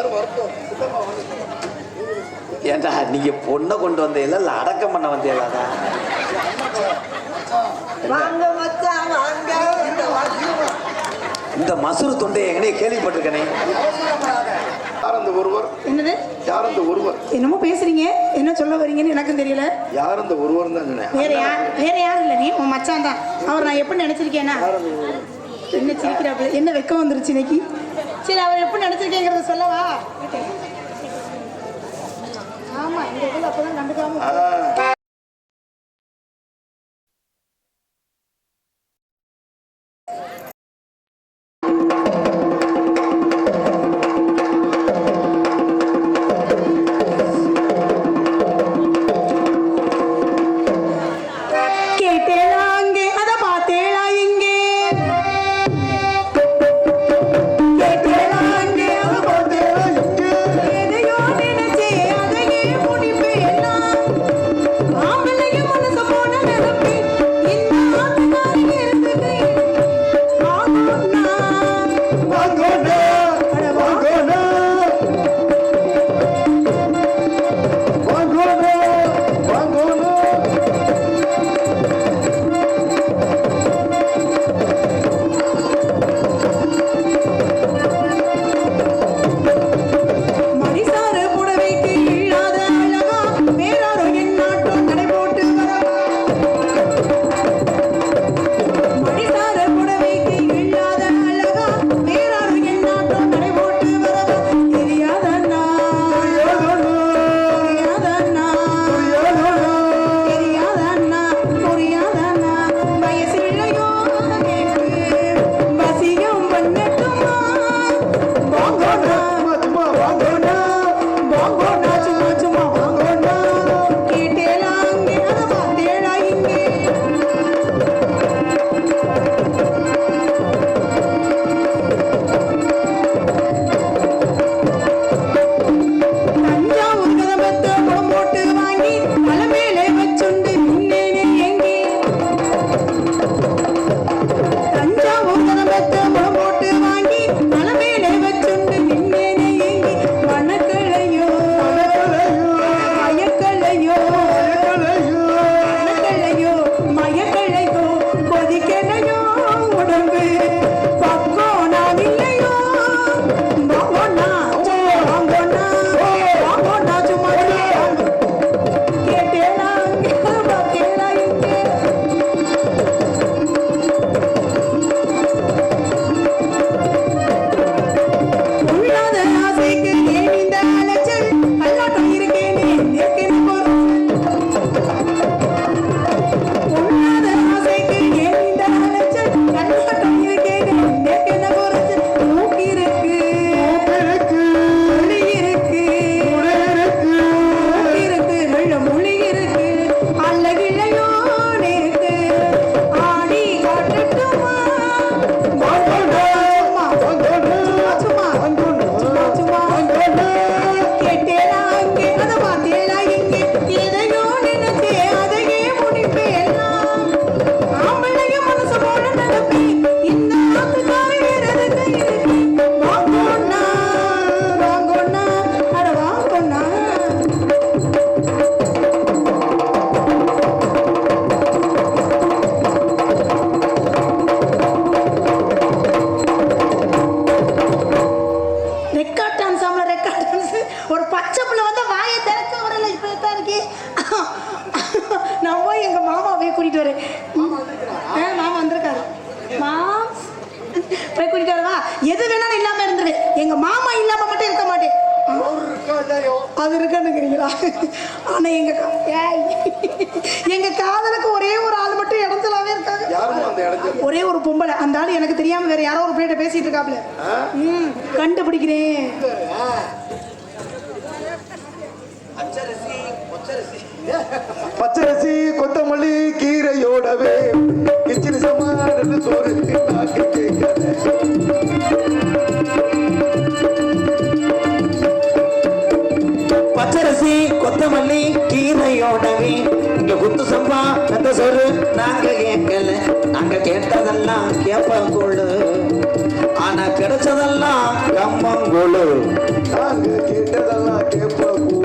எல்லாரும் ஏண்டா நீங்க பொண்ணை கொண்டு வந்தீங்களா? இல்ல அடக்கம் பண்ண வந்தீங்களாடா இந்த மசூர் தொண்டை எங்கனே கேள்விப்பட்டிருக்கனே. யார் ஒருவர்? என்னது? யார் அந்த ஒருவர்? என்னமோ பேசுறீங்க. என்ன சொல்ல வரீங்கன்னு எனக்கும் தெரியல. யார் அந்த ஒருவர் தான் சொன்னேன். வேற யார் வேற யாரும் இல்லை நீ? உன் மச்சான் தான். அவர் நான் எப்படி நினைச்சிருக்கேன்னா? என்ன சிரிக்கிறாப்புல? என்ன வெக்கம் வந்துருச்சு இன்னைக்கு? சரி அவர் எப்படி நடிச்சிருக்கேங்கிறத சொல்லவா? ஆமா இந்த இதில் அப்பதான் கண்டுக்காம கருது சோறுக்கு தாக்கி பச்சரிசி கொத்தமல்லி கீரையோடவே. இங்க குத்து சம்பா அந்த சோறு நாங்க கேட்கல. நாங்க கேட்டதெல்லாம் கேப்பங்கோடு ஆனா கிடைச்சதெல்லாம் கம்மங்கோடு நாங்க கேட்டதெல்லாம் கேப்பங்கோடு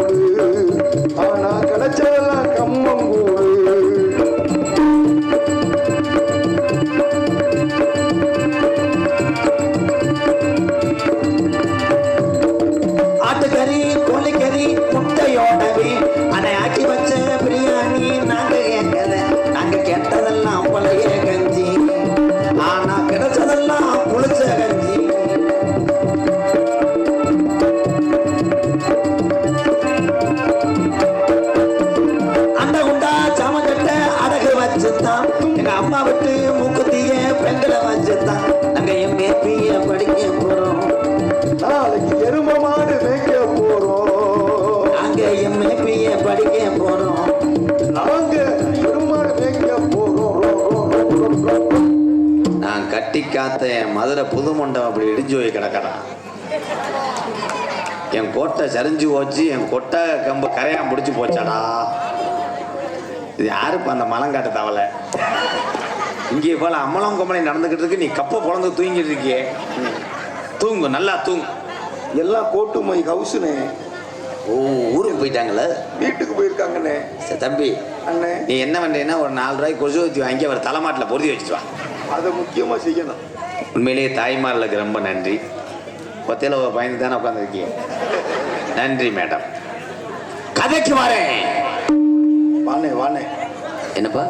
வச்சுதான் எங்க அம்மா விட்டு மூக்குத்திய பெண்களை வச்சுதான் நாங்க எம்ஏபிய படிக்க போறோம். நாளைக்கு எரும மாடு மேய்க்க போறோம். நாங்க எம்ஏபிய படிக்க போறோம். நாங்க எரும மாடு மேய்க்க போறோம். நான் கட்டி காத்த என் மதுரை புது மண்டபம் அப்படி இடிஞ்சு போய் கிடக்கிறான் என் கோட்டை சரிஞ்சு போச்சு என் கொட்டை கம்பு கரையான் பிடிச்சி போச்சாடா. இது யாருப்பா அந்த மலங்காட்டு தவளை? இங்கே போல அம்மலம் கொம்பளை நடந்துக்கிட்டு இருக்கு நீ கப்பை பிறந்து தூங்கிட்டு இருக்கியே. தூங்கு நல்லா தூங்கு. எல்லாம் கோட்டு மை ஹவுஸ்னே ஓ ஊருக்கு போயிட்டாங்களே? வீட்டுக்கு போயிருக்காங்கண்ணே. சரி, தம்பி அண்ணே. நீ என்ன பண்ணுறீன்னா ஒரு நாலு ரூபாய்க்கு கொசு ஊற்றி வாங்கி அவர் தலைமாட்டில் பொருத்தி வச்சுட்டு வா. அதை முக்கியமா செய்யணும். உண்மையிலேயே தாய்மார்களுக்கு ரொம்ப நன்றி. ஒத்தையில் பயந்து தானே உட்காந்துருக்கீங்க நன்றி மேடம். கதைக்கு வரேன். வாண்ணே வாண்ணே. என்னப்பா?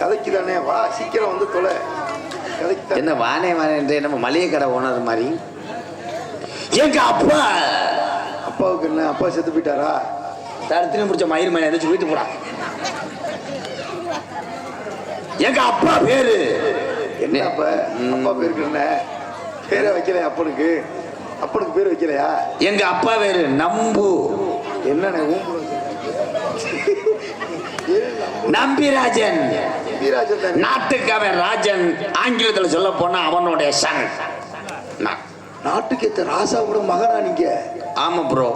கதைக்கு தானே வா சீக்கிரம் வந்து தொலை. கதைக்கு என்ன வானே வானே நம்ம மளிகை கடை ஓனர் மாதிரி. எங்க அப்பா? அப்பாவுக்கு என்ன அப்பா செத்து போயிட்டாரா? தரத்திலும் பிடிச்ச மயிர் மேலே எதாச்சும் வீட்டு போடா. எங்க அப்பா பேரு? என்ன அப்ப? அப்பா பேருக்கு என்ன? பேரை வைக்கலையா அப்பனுக்கு? அப்பனுக்கு பேர் வைக்கலையா? எங்க அப்பா பேரு? நம்பு. என்னண்ணே ஊம்புறது? நம்பிராஜன். நாட்டுக்கு அவன் ராஜன். ஆங்கிலத்தில் சொல்ல போனா அவனுடைய சன். நாட்டுக்கு ஏத்த ராசாவோட மகனா நீங்க? ஆமா ப்ரோ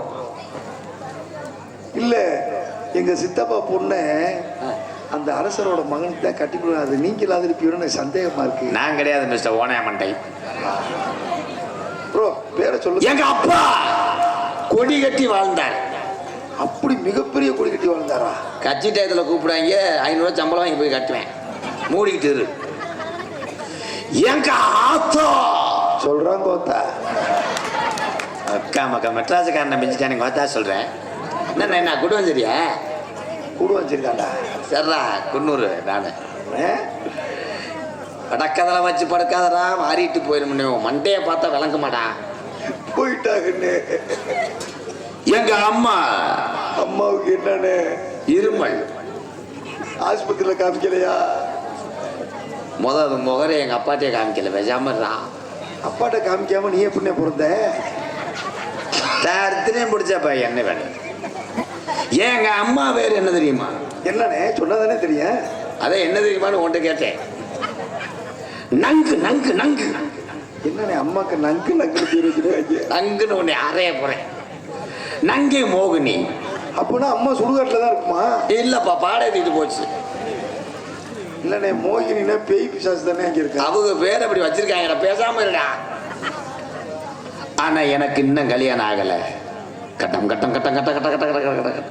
இல்ல எங்க சித்தப்பா பொண்ணு அந்த அரசரோட மகனுக்கு தான் கட்டி அது நீங்க இல்லாத இருப்பீங்கன்னு சந்தேகமா இருக்கு. நான் கிடையாது மிஸ்டர் ஓனையமண்டை ப்ரோ பேரை சொல்லு எங்க அப்பா கொடி கட்டி வாழ்ந்தார். அப்படி மிகப்பெரிய கொடி கட்டி வாழ்ந்தாரா? கட்சி டயத்தில் கூப்பிடுவாங்க ஐநூறுவா சம்பளம் வாங்கி போய் கட்டுவேன். மூடிக்கிட்டு இரு. எங்க ஆத்தோ! சொல்றாங்க கோத்தா. அக்கா மக்கா மெட்ராஸுக்காரனை மிஞ்சிட்டானே கோத்தா சொல்றேன். என்ன என்ன குடுவம் சரியா கூட வச்சிருக்காண்டா சரிடா குன்னூர் நான். ஏ? படக்கதலை வச்சு படுக்காதடா வாரிட்டு போயிடும் மண்டையை பார்த்தா விளங்க மாடா போயிட்டாங்கன்னு எங்க அம்மா? அம்மாவுக்கு என்னன்னு? இருமல். ஆஸ்பத்திரியில காமிக்கலையா? முத முகரை எங்க அப்பாட்டே காமிக்கல பேசாம அப்பாட்ட காமிக்காம நீ எப்படிண்ணே பிறந்த தரத்தினையும் பிடிச்சப்ப என்ன வேணும்? ஏன் எங்க அம்மா பேர் என்ன தெரியுமா? என்னண்ணே? சொன்னதானே தெரியும். அதை என்ன தெரியுமான்னு உன்கிட்ட கேட்டேன். நங்கு நங்கு நங்கு. என்னண்ணே அம்மாக்கு நங்கு நங்கு நங்குன்னு உன்னை அறைய போறேன். நங்கை மோகினி. அப்போனா அம்மா சுடுகாட்டில் தான் இருக்குமா? இல்லப்பா பாடத்திட்டு போச்சு. இல்லண்ணே மோகினினா பேய் பிசாசு தானே அங்கே இருக்கா? அவங்க பேர் அப்படி வச்சிருக்காங்கடா பேசாம இருடா. ஆனா எனக்கு இன்னும் கல்யாணம் ஆகல. கட்டம் கட்டம் கட்டம் கட்ட கட்ட கட்ட கட்ட கட்ட கட்ட.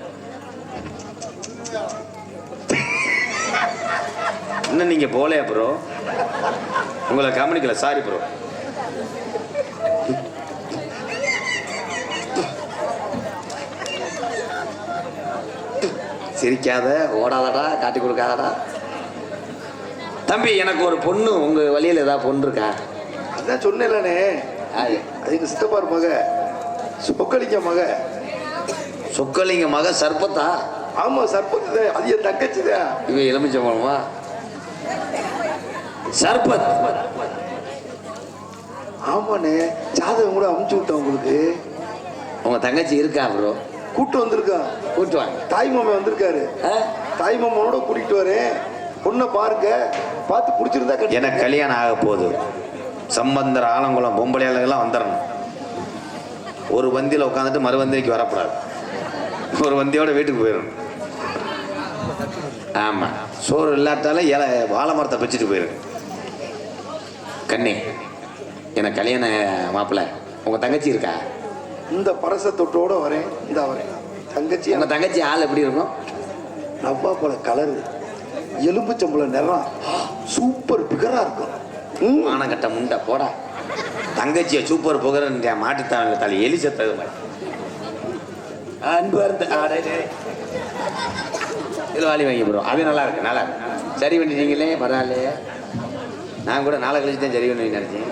இன்னும் நீங்க போலையா ப்ரோ உங்களை கவனிக்கல சாரி ப்ரோ சிரிக்காத ஓடாதடா காட்டி கொடுக்காதடா. தம்பி எனக்கு ஒரு பொண்ணு உங்க வழியில ஏதாவது பொண்ணு இருக்கா? அதான் சொன்னேன்லண்ணே? அது. எங்க சித்தப்பார் மக. சொக்கலிங்க மக. சொக்கலிங்க மக சர்பத்தா? ஆமா சர்பத்து அது என் தங்கச்சி தான் இவ எலுமிச்சம்பழமா? சர்பத். ஆமாண்ணே. ஜாதகம் கூட அமுச்சு விட்டேன் உங்களுக்கு. உங்க தங்கச்சி இருக்கா ப்ரோ கூட்டு வந்திருக்கான் கூட்டு வாங்க தாய் மாமன் வந்திருக்காரு? தாய் மாமனோட கூட்டிட்டு வரேன் பொண்ணை பாருங்க. பார்த்து பிடிச்சிருந்தா எனக்கு கல்யாணம் ஆக போகுது. சம்பந்தர் ஆலங்குளம் பொம்பளையாளர்கள்லாம் வந்துடணும். ஒரு வந்தியில் உட்காந்துட்டு மறு வந்திக்கு வரக்கூடாது. ஒரு வந்தியோட வீட்டுக்கு போயிடணும். ஆமாம் சோறு இல்லாட்டாலும் இலை வாழை மரத்தை பிச்சுட்டு போயிடும் கண்ணி எனக்கு கல்யாண மாப்பிள்ள உங்க தங்கச்சி இருக்கா? இந்த பரச தொட்டோட வரேன். இந்த வரேன். தங்கச்சி உங்க தங்கச்சி ஆள் எப்படி இருக்கும்? நவ்வா போல கலரு எலும்புச்சம்பளம் நிறம் சூப்பர் பிகரா இருக்கும். ம். மானங்கட்ட முண்டை போடா. தங்கச்சியை சூப்பர் புகழன்ற மாட்டுத்தாங்க தலை எலி செத்தது மாதிரி அன்பு அருந்து இது வாலி வாங்கி போடுவோம். அது நல்லா இருக்கு நல்லா இருக்கு. சரி பண்ணிட்டீங்களே பரவாயில்லையே. நான் கூட நாளை கழிச்சு தான் சரி பண்ணி நினைச்சேன்.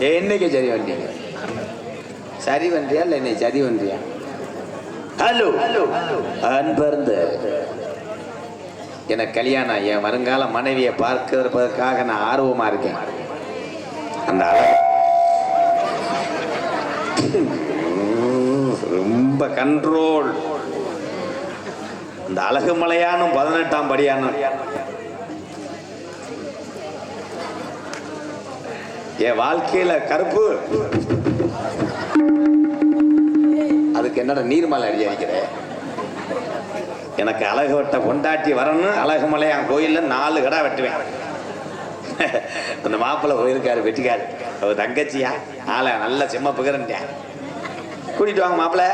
என்னைக்கு சரி பண்ணிட்டீங்க? சரி பண்றியா இல்லை என்னை சரி பண்றியா ஹலோ. ஹலோ. அன்பர்ந்த எனக்கு கல்யாணம் என் வருங்கால மனைவியை பார்க்கிறதுக்காக நான் ஆர்வமா இருக்கேன். அந்த. ரொம்ப கண்ட்ரோல் இந்த அழகு மலையானும் பதினெட்டாம் படியானும் என் வாழ்க்கையில கருப்பு. இதுக்கு என்னடா நீர்மலை அடி வைக்கிற எனக்கு அழகு வெட்ட கொண்டாட்டி வரணும் அழகுமலையான் கோயிலில் நாலு கடை வெட்டுவேன். அந்த மாப்பிள்ளை போயிருக்காரு வெட்டிக்காரு. அவர் தங்கச்சியா? ஆளை நல்ல செம்ம புகரன்ட்டேன் கூட்டிட்டு வாங்க மாப்பிள்ள.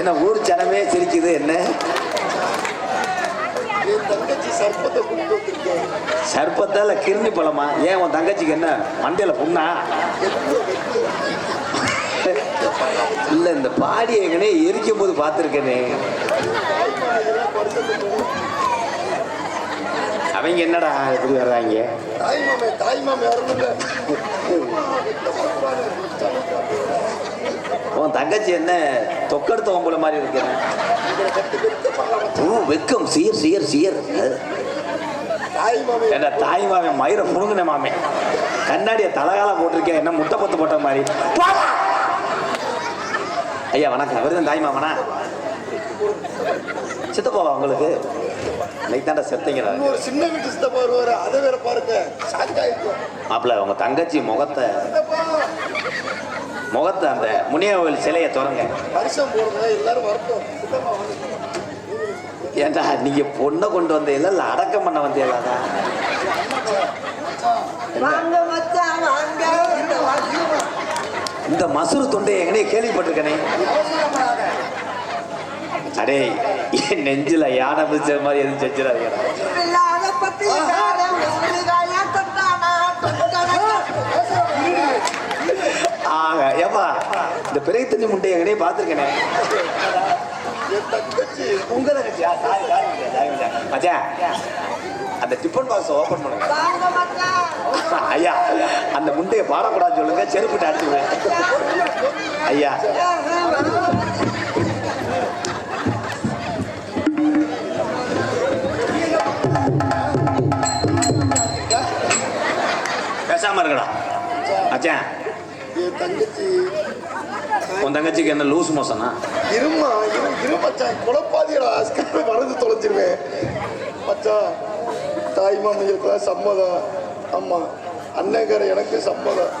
என்ன ஊர் ஜனமே சிரிக்குது என்ன? சர்ப்பத்தால கிருணி பழமா? ஏன் உன் தங்கச்சிக்கு என்ன? மண்டையில புண்ணா? இல்ல இந்த பாடி எங்கனே எரிக்கும் போது பார்த்துருக்கேனே. அவங்க என்னடா இப்படி வர்றாங்க? தாய் மாமே தாய் மாமே வரணும்ல உன் தங்கச்சி என்ன தொக்கெடுத்த ஒம்பளை மாதிரி இருக்கிறேன்? வெக்கம் சீர் சீர் சீர் என்ன தாய் மாமன் மயிரை புடுங்கின மாமே. கண்ணாடியை தலகால போட்டிருக்கேன் என்ன முட்டை பத்து போட்ட மாதிரி! ஐயா வணக்கம். அவர் தான் தாய் மாமனா? சித்தப்பாவா உங்களுக்கு? அன்னைக்கு தாண்டா இன்னொரு சின்ன வீட்டு சித்தப்பா வருவாரு. அதை வேற பாருங்க. மாப்பிள்ள உங்க தங்கச்சி முகத்தை முகத்தை அந்த முனியவர்கள் சிலையை திறங்க. வருஷம் போடுங்க எல்லாரும் வரட்டும். ஏன்டா நீங்க பொண்ணை கொண்டு வந்தீங்களா? இல்ல அடக்கம் பண்ண வந்தீங்களாடா வாங்க மச்சான் வாங்க. இந்த மசூரு தொண்டை எங்கனே கேள்விப்பட்டிருக்கனே. அடே என் நெஞ்சில யானை பிடிச்ச மாதிரி எதுவும் செஞ்சிடாதீங்கடா. ஏப்பா இந்த பெரிய தண்ணி முட்டை எங்கனே பார்த்துருக்கேனே. உங்க தங்கச்சியா சாரி சாரி மச்சான் அந்த டிஃபன் பாக்ஸ் ஓபன் பண்ணுங்க. ஐயா அந்த முண்டையை பாடக்கூடாது சொல்லுங்க செருப்பிட்டு அடிச்சுடுவேன். ஐயா. பேசாம இருக்கடா மச்சான் தங்கச்சி உன் தங்கச்சிக்கு என்ன லூஸ் மோசனா இருமா இரு இரு மச்சான். குழப்பாதியடா மறந்து தொலைஞ்சிருவேன் மச்சான் தாய் மாமையெல்லாம் சம்மதம். ஆமா அண்ணங்கார எனக்கு சம்மதம்.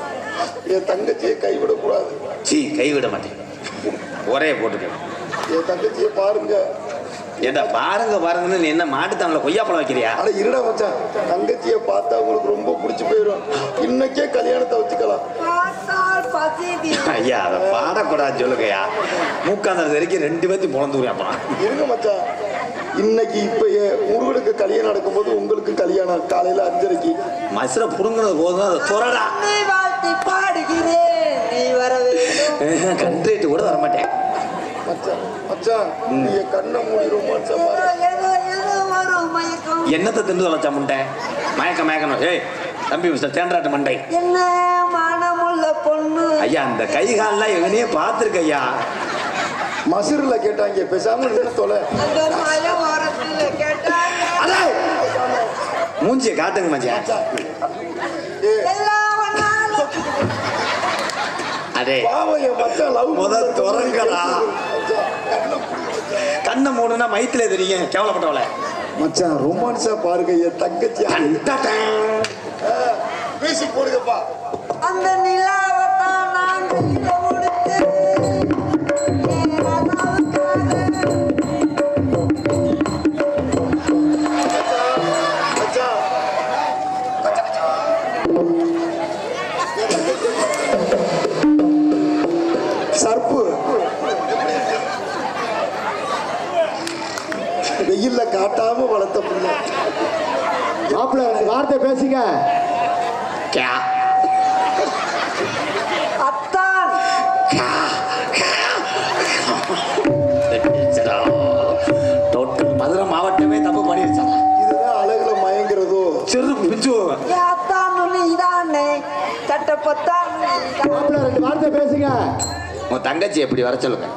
என் தங்கச்சியை கைவிடக்கூடாது. சீ கைவிட மாட்டேன். ஒரே போட்டுக்க. என் தங்கச்சியை பாருங்க. ஏண்டா பாருங்க பாருங்கன்னு நீ என்ன மாட்டுத்தானில் கொய்யாப்பழம் வைக்கிறியா? அட இருடா மச்சான் தங்கச்சியை பார்த்தா உங்களுக்கு ரொம்ப பிடிச்சி போயிடும் இன்னைக்கே கல்யாணத்தை வச்சுக்கலாம். ஐயா அதை பாடக்கூடாதுன்னு சொல்லுங்கய்யா. மூக்காந்தது வரைக்கும் ரெண்டு பேர்த்தையும் பிறந்துருவேன் அப்புறம் இருங்க மச்சான் இன்னைக்கு இப்ப முருகனுக்கு கல்யாணம் நடக்கும்போது உங்களுக்கு கல்யாணம் காலையில அஞ்சரைக்கு. மசுரை புடுங்கினது போதும் அதை துறடா. பாடுகிறேன். கண்ட்ரேட்டு கூட வரமாட்டேன். மச்சான் மச்சான் நீங்க கண்ணை மூடி ரொமான்ஸா பாரு. ஏதோ ஏதோ வரும் மயக்கம். என்னத்தை திண்டு தொலைச்சா முண்டை? மயக்க மயக்கணும். ஏய் தம்பி மிஸ்டர் தேன்றாட்டு மண்டை. என்ன மனமுள்ள பொண்ணு? ஐயா அந்த கை கால்லாம் எங்கனையே பார்த்துருக்கு ஐயா. மசுரில் கேட்டாங்க பேசாம தொலை. மூஞ்சியை காட்டுங்க மச்சான். அடே பாவம் என் மச்சான் லவ் முத துறங்கடா. கண்ணை மூடுனா மைத்திலே தெரியும் கேவலப்பட்டவளை. மச்சான் ரொமான்ஸா பாருங்க தங்கச்சி. பேசி போடுங்கப்பா. அந்த நிலாவத்தான் கே அத்தான் டோட்டல் மதுரை மாவட்டமே தப்பு பண்ணிருச்சான் இதுதான் அழகுல மயங்கிறதோ. சிறு பிச்சு அத்தான் இதானே. சட்ட ரெண்டு வார்த்தை பேசுங்க. உன் தங்கச்சி எப்படி வர சொல்லுங்க?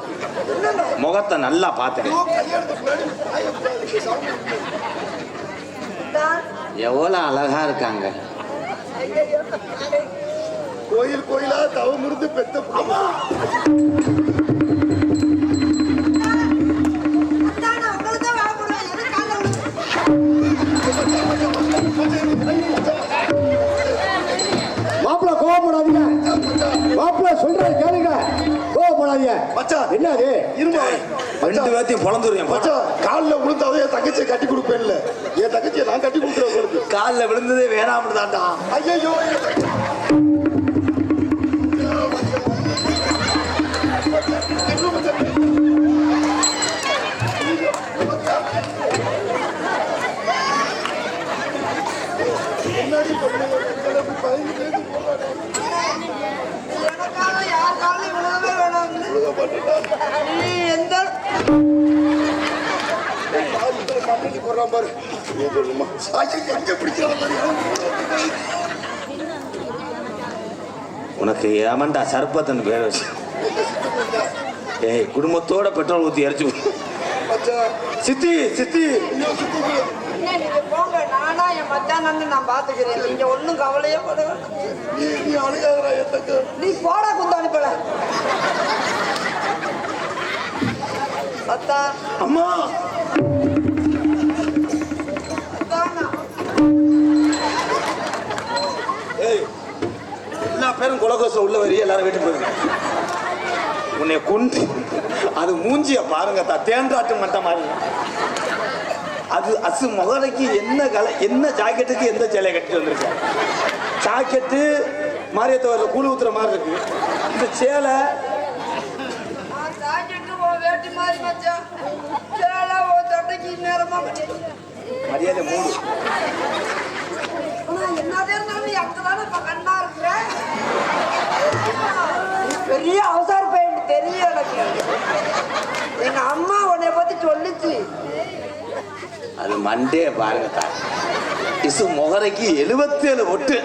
முகத்தை நல்லா பார்த்தேன் எவ்வளோ அழகா இருக்காங்க. கோயில் கோயிலா தவம் இருந்து பெத்த பிள்ளை. மாப்பிள்ள கோவப்படாதீங்க. மாப்பிள்ள சொல்றது கேளுங்க. கோவப்படாதீங்க. மச்சான் என்ன அது இருமா? ரெண்டு பேர்த்தையும் பொழந்துருவேன் மச்சான் காலில் விழுந்தாவே என் தங்கச்சியை கட்டி கொடுப்பேன்ல. என் தங்கச்சியை நான் கட்டி கொடுக்குறேன் உங்களுக்கு காலில் விழுந்ததே வேணாம்னு. தான்டா ஐயோ வேணாம் நீ எந்த போடுறான் பாரு. எங்க பிடிக்கிறான். உனக்கு ஏமண்டா சர்பத்துன்னு பேர் வச்சு. ஏய் குடும்பத்தோட பெட்ரோல் ஊற்றி எரிச்சு சித்தி சித்தி. போங்க. நானா என் மச்சான் நான் பாத்துக்கிறேன் நீங்க ஒண்ணும் கவலையே பட. நீ போடா குத்து அனுப்பல அத்தா அம்மா. பேரும் குலகோசம் உள்ள வரி எல்லாரும் வீட்டுக்கு போயிருங்க உன்னை கொண்டு அது மூஞ்சிய பாருங்க தா தேன்றாட்டு மட்ட மாதிரி. அது அசு முகலைக்கு என்ன கலை என்ன ஜாக்கெட்டுக்கு எந்த சேலையை கட்டிட்டு வந்திருக்க? ஜாக்கெட்டு மாரியத்தவரில் கூழ் ஊத்துற மாதிரி இருக்கு. இந்த சேலை மரியாதை மூணு உன் வேட்டி மாதிரி மச்சான் சேலை உன் சட்டைக்கு நேரமா கட்டிட்டு மரியாதை மூடு ஆனா என்னதே இருந்தாலும் நீ அங்கதானே இப்ப கண்ணா இருக்கிற நீ பெரிய அவசர பையன் தெரியும் எனக்கு. எங்க அம்மா உன்னை பத்தி சொல்லுச்சு. அது மண்டே பாருங்க தான் இசு முகரைக்கு எழுபத்தேழு ஒட்டு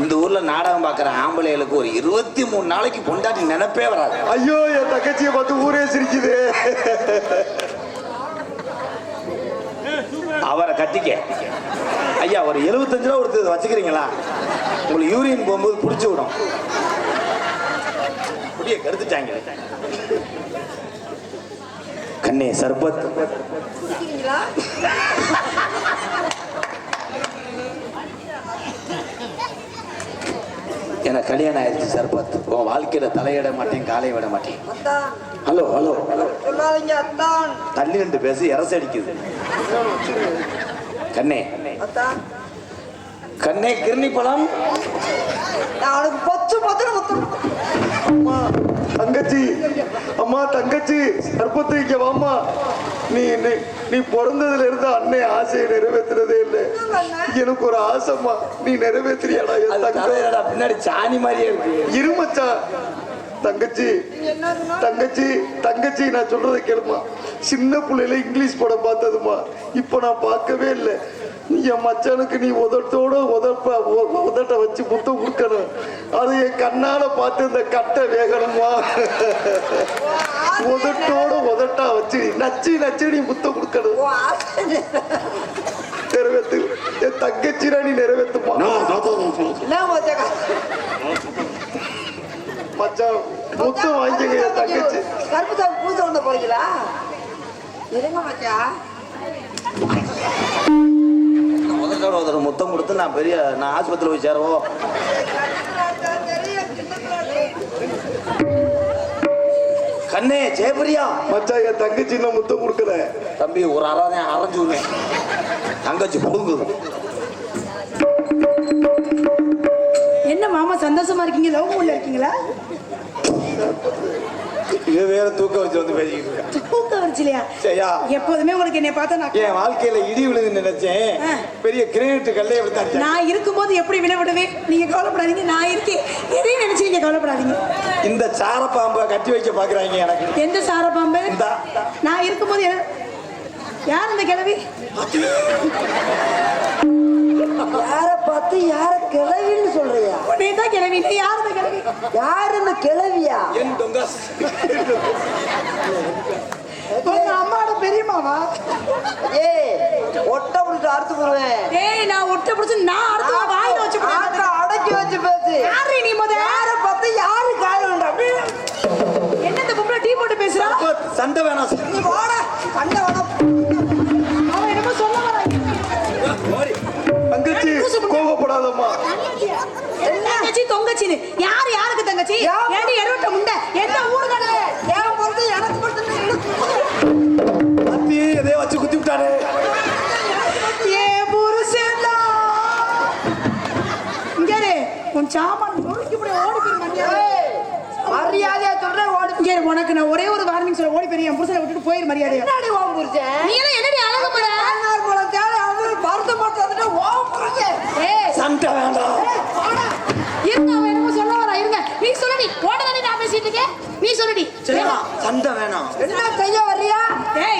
இந்த ஊர்ல நாடகம் பார்க்குற ஆம்பளைகளுக்கு ஒரு இருபத்தி மூணு நாளைக்கு பொண்டாட்டி நினைப்பே வராது. ஐயோ என் தங்கச்சியை பார்த்து ஊரே சிரிக்குது. அவரை கட்டிக்க. ஐயா ஒரு எழுபத்தஞ்சு ரூபா கொடுத்து வச்சுக்கிறீங்களா? உங்களுக்கு யூரின் போகும்போது பிடிச்சி விடும். புடிய கருத்துட்டாங்க கண்ணே சர்பத். எனக்கு கல்யாணம் ஆயிடுச்சு சர்பத். உன் வாழ்க்கையில தலையிட மாட்டேன் காலை விட மாட்டேன். Hello hello. தள்ளி ரெண்டு பேசு இரசு அடிக்குது. கண்ணே. கண்ணே கிருணி பழம் அவனுக்கு பொச்சு பொத்துன்னு முத்தம் அம்மா தங்கச்சி. அம்மா தங்கச்சி சர்பத்து இங்க வாம்மா. நீ நீ பிறந்ததுல இருந்து அன்னை ஆசையை நிறைவேத்துறதே இல்லை. எனக்கு ஒரு ஆசைம்மா. நீ தலையிடா பின்னாடி சாணி மாதிரியே இருக்கு. இருமச்சா தங்கச்சி தங்கச்சி தங்கச்சி நான் சொல்றதை கேளுமா. சின்ன பிள்ளையில இங்கிலீஷ் படம் பார்த்ததுமா. இப்போ நான் பார்க்கவே இல்லை. நீ என் மச்சானுக்கு நீ உதட்டோட உதப்ப உதட்ட வச்சு முத்தம் கொடுக்கணும். அது என் கண்ணால பார்த்து இந்த கட்டை வேகணுமா? உதட்டோட உதட்டா வச்சு நச்சு நச்சு நீ முத்தம் கொடுக்கணும். நிறைவேத்து. என் தங்கச்சினா நீ நிறைவேத்துமா? என்ன மச்சான் வாங்கிக்கங்க என் தங்கச்சி. கருப்பு சாமி பூஜை பண்ண போறீங்களா இருங்க மச்சான் முத்தம் கொடுத்து நான் பெரிய நான் ஆஸ்பத்திரியில் போய் சேரவோ கண்ணே ஜெயபிரியா. மச்சான் என் தங்கச்சி இன்னும் முத்தம் கொடுக்கல. தம்பி ஒரு அறாதே அரைஞ்சு விடுவேன் தங்கச்சி புடுங்குது என்ன மாமா சந்தோஷமா இருக்கீங்க? லவ் மூட்ல இருக்கீங்களா? இது வேற தூக்க வச்சு வந்து பேசிக்கிட்டு இருக்கேன். தூக்க வரிச்சிலையா? சரியா? எப்போதுமே உங்களுக்கு என்னை பார்த்தா நான் என் வாழ்க்கையில இடி விழுது நினைச்சேன். பெரிய கிரேட் கல்லே எடுத்தாச்சு நான் இருக்கும்போது எப்படி விடுவேன் நீங்க கவலைப்படாதீங்க நான் இருக்கேன். எதையும் நினைச்சு நீங்க கவலைப்படாதீங்க. இந்த சார பாம்பை கட்டி வைக்க பாக்குறாங்க எனக்கு. எந்த சார பாம்பு இந்தா. நான் இருக்கும்போது யார் அந்த கிழவி? யார பார்த்து யார கிளவின்னு சொல்றியா நீ தான் கிழவி நீ யார் அந்த கிழவி யார் இந்த கிளவியா? என் தொங்காஸ். உங்க ஏய் ஒட்ட பிடிச்சு அறுத்து போடுவேன். ஏய் நான் ஒட்ட பிடிச்சு நான் அடுத்து வாயில வச்சு அடக்கி வச்சு பேசு. யாரு நீ முத? யார பார்த்து யாரு காயம் என்ன இந்த பொம்பளை டீ போட்டு பேசுறா? சண்டை வேணாம் நீ வாட. கண்ட வட அவன் என்னமோ சொல்ல வரான் தங்கச்சி கோவப்படாதம்மா. தொங்கச்சின்னு. யாரு யாருக்கு தங்கச்சி? ஏடி எருவட்ட முண்டை? எந்த ஊருக்கான ஏன் பொறுத்து எனக்கு மட்டும் அத்தி எதையோ வச்சு குத்தி விட்டாரு உன் சாமான் இப்படி ஓடி மரியாதை மரியாதையா சொல்றேன் ஓடி. உனக்கு நான் ஒரே ஒரு வார்னிங் சொல்ல ஓடி என் புருஷனை விட்டுட்டு போயிரு மரியாதையா. பின்னாடி ஓம் நீ என்னடி அழகு அண்ணார் போல தேவை அவரு பருத்த மாட்டேன் ஓம் புரிச்சேன் ஏய் சண்டை வேண்டாம் இருங்க அவன் என்னமோ சொல்ல வரா இருங்க நீ சொல்லுடி ஓடதானே நான் பேசிட்டு இருக்கேன் நீ சொல்லுடி. சரியா சண்டை வேணாம். என்ன செய்ய வர்றியா.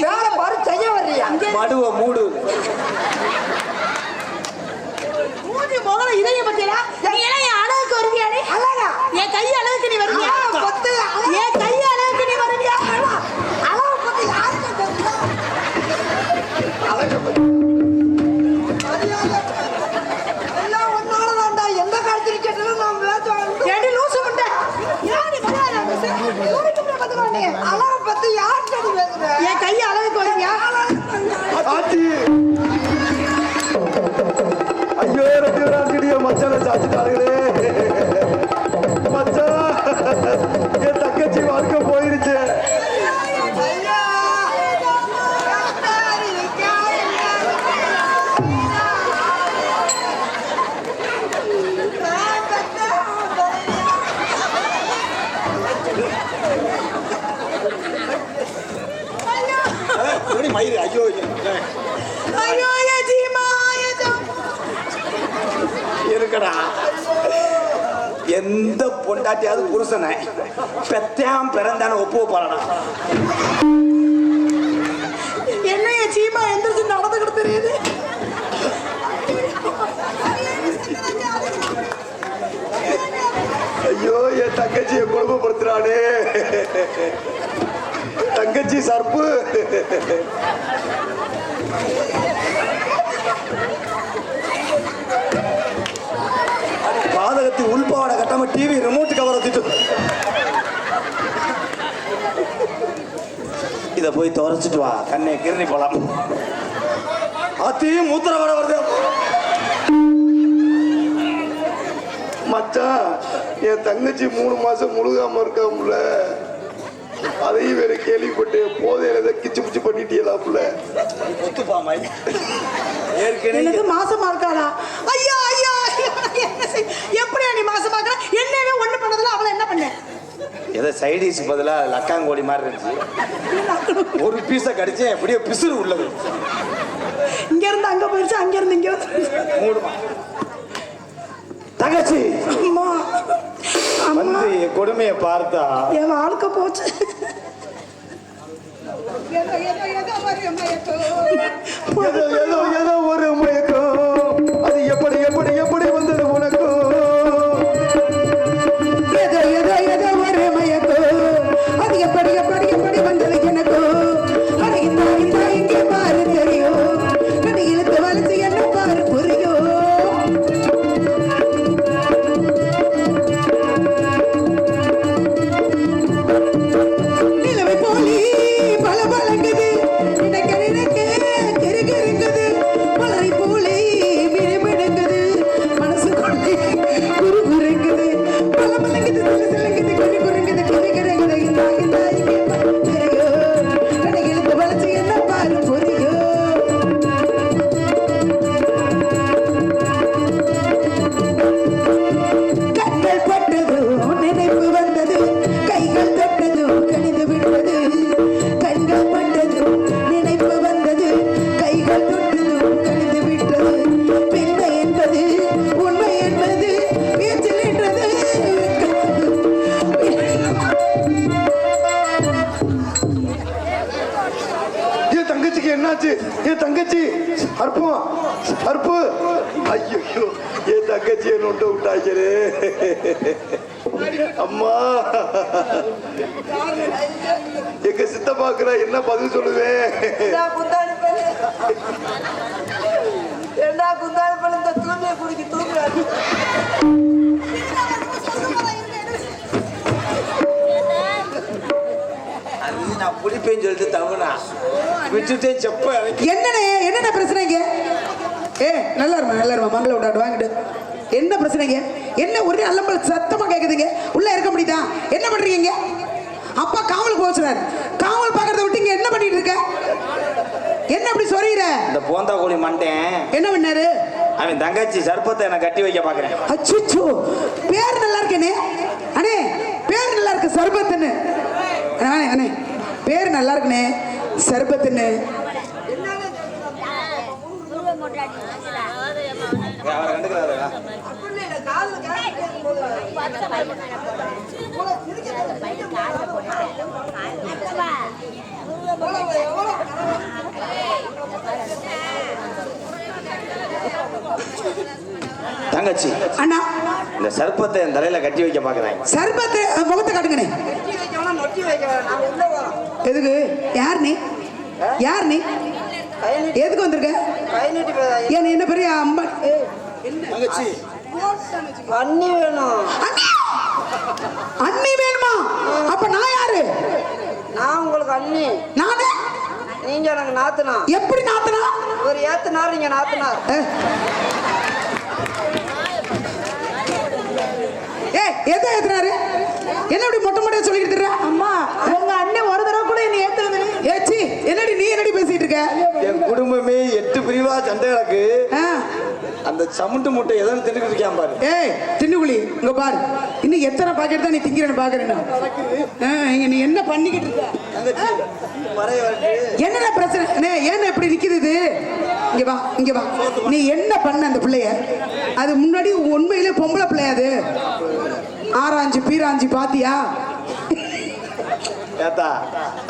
வேலை பாரு செய்ய வர்றியா? மடுவ மூடு. மூஞ்சி முகல இதய பத்தியா? நீ எல்லாம் என் அழகுக்கு வருவியாடி? அழகா? என் கை அழகுக்கு எந்த பொண்டாட்டியாவது புருஷனை பெத்தாம் பிறந்தான ஒப்பு பாடா என்ன ஜீமா எந்திரிச்சு நடந்துக்கிட்டு தெரியுது? ஐயோ என் தங்கச்சியை குடும்பப்படுத்துறானே தங்கச்சி சர்ப்பு. உள்பாவாடை கட்டாம டிவி ரிமோட் கவரை திட்டு இத போய் துறைச்சிட்டு வா. கண்ணை கிருணி போலாம். அத்தையும் மூத்திர வர வருது. மச்சான் என் தங்கச்சி மூணு மாசம் முழுகாம இருக்காமுல அதையும் வேற கேள்விப்பட்டு போதையில ஏதோ கிச்சு பிச்சு பண்ணிட்டீங்களாப்புல ஏற்கனவே மாசமா இருக்காளா? ஐயா ஐயா நீ மாசமா இருக்கா என்னவே ஒண்ணு பண்ணதுல அவளை என்ன பண்ண? ஏதோ சைடிஸ் பதிலா லக்காங்கோடி மாதிரி இருந்துச்சு. ஒரு பீஸை கடிச்சேன் எப்படியோ பிசுறு உள்ளது. இங்க இருந்து அங்க போயிருச்சு அங்க இருந்து இங்க வந்து மூடுமா தங்கச்சி! அம்மா. அம்மா. வந்து என் கொடுமையை பார்த்தா. என் வாழ்க்கை போச்சு. ஏதோ, ஏதோ, ஏதோ ஒரு எங்க சித்தப்பாக்குற என்ன பதில் சொல்லுவேன் தூமியை குடிக்க அது நான் புளிப்பேன்னு சொல்லிட்டு தவணா. விட்டுட்டே செப்ப என்னண்ணே என்னென்ன பிரச்சனைங்க ஏ நல்லா இருமா நல்லா இருமா மங்கள விடாடு வாங்கிட்டு என்ன பிரச்சனைங்க என்ன ஒரே அல்லம்பல் சத்தமா கேக்குதுங்க? உள்ள இருக்க முடியுதா? என்ன பண்றீங்க போச்சுறாரு காவல் பார்க்கறத விட்டு இங்க என்ன பண்ணிட்டு இருக்க? என்ன அப்படி சொல்றீர இந்த போந்தா கோழி மண்டேன் என்ன பண்ணாரு? அவன் தங்கச்சி சர்ப்பத்தை நான் கட்டி வைக்க பாக்குறேன் அச்சுச்சோ. பேர் நல்லா இருக்கேனே. அண்ணே பேர் நல்லா இருக்கு சர்பத்துன்னு. அண்ணே அண்ணே பேர் நல்லா இருக்குனே சர்பத்துன்னு. அவரை கண்டுக்கிறாரு? காசு தங்கச்சி அண்ணா. இந்த சர்ப்பத்தை என் தலையில கட்டி வைக்க பாக்குறேன் சர்பத்து முகத்தை காட்டுங்கண்ணே. எதுக்கு? யார் நீ யார் நீ எதுக்கு வந்திருக்க? ஏன் என்ன பெரிய அம்பா தங்கச்சி அண்ணி வேணும் அண்ணி! அண்ணி வேணுமா அப்ப நான் யாரு நான் உங்களுக்கு அண்ணி. நானே? நீங்க எனக்கு நாத்துனா எப்படி நாத்தனா ஒரு ஏத்துனார் நீங்க நாத்துனார். ஏய் எதை ஏத்துறாரு என்ன இப்படி மொட்டை மொட்டையா சொல்லிட்டு இருக்க? அம்மா உங்க அண்ணன் ஒரு தடவை கூட என்ன ஏத்துறது ஏ சீ என்னடி நீ என்னடி பேசிட்டு இருக்க? என் குடும்பமே எட்டு பிரிவா சண்டை கிடக்கு அந்த சமுண்டு முட்டை எதன்னு தின்னுக்கிட்டு இருக்கான் பாரு. ஏய் தின்னுகுழி இங்க பாரு. இன்னும் எத்தனை பாக்கெட் தான் நீ திங்கிறேன்னு பாக்குறேன் நீ என்ன பண்ணிக்கிட்டு இருக்க? என்னடா பிரச்சனை? ஏன் இப்படி நிக்குது இது? இங்க வா இங்க வா. நீ என்ன பண்ண அந்த பிள்ளைய? அது முன்னாடி உண்மையிலே பொம்பளை பிள்ளையா அது? ஆராய்ஞ்சு பீராஞ்சு பாத்தியா? ஏத்தா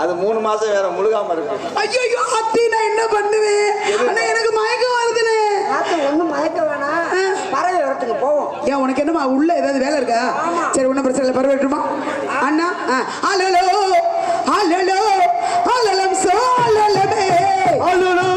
அது மூணு மாசம் வேற முழுகாம இருக்கு. ஐயோ அத்தி நான் என்ன பண்ணுவேன் அண்ணா எனக்கு மயக்கம் ஏன் உனக்கு என்னமா உள்ள ஏதாவது வேலை இருக்கா? சரி ஒன்றும் பிரச்சனை இல்லை பரவாயிட்டுமா அண்ணா அலலோ அலலோ அலலம் சோலலமே. அலலோ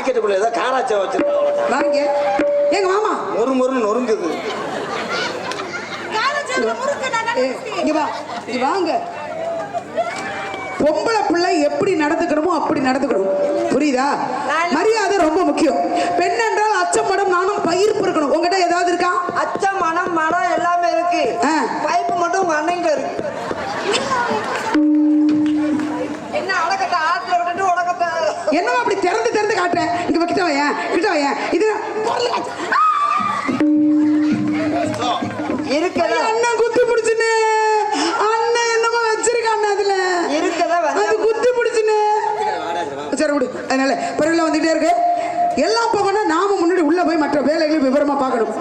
மானம் ஜாக்கெட்டுக்குள்ள ஏதோ காராச்சா வச்சிருக்காங்க வாங்க. எங்க மாமா மொறு மொறுன்னு நொறுங்குது. ஏ, இங்க வா. இங்க வாங்க. பொம்பளை பிள்ளை எப்படி நடந்துக்கணுமோ அப்படி நடந்துக்கணும். புரியுதா? மரியாதை ரொம்ப முக்கியம். பெண் என்றால் அச்சம் மடம் நானும் பயிர்ப்பு இருக்கணும். உங்ககிட்ட ஏதாவது இருக்கா? அச்சம் மனம் மனம் எல்லாமே இருக்கு. பைப்பு மட்டும் உங்க அண்ணன்கிட்ட இருக்கு. என்ன விட்டுட்டு உடக்கத்தை என்னவோ அப்படி திறந்து திறந்து காட்டுறேன் இங்க கிட்ட வையன் கிட்ட வையன் இது இருக்கல அண்ணன் குத்தி பிடிச்சுன்னு. அண்ணன் என்னமோ வச்சிருக்கான் அதுல. இருக்கல அது குத்தி பிடிச்சுன்னு. சரி விடு. அதனால பிறகுல வந்துட்டே இருக்கு. எல்லாம் போகணும் நாம முன்னாடி உள்ள போய் மற்ற வேலைகளை விவரமா பார்க்கணும்.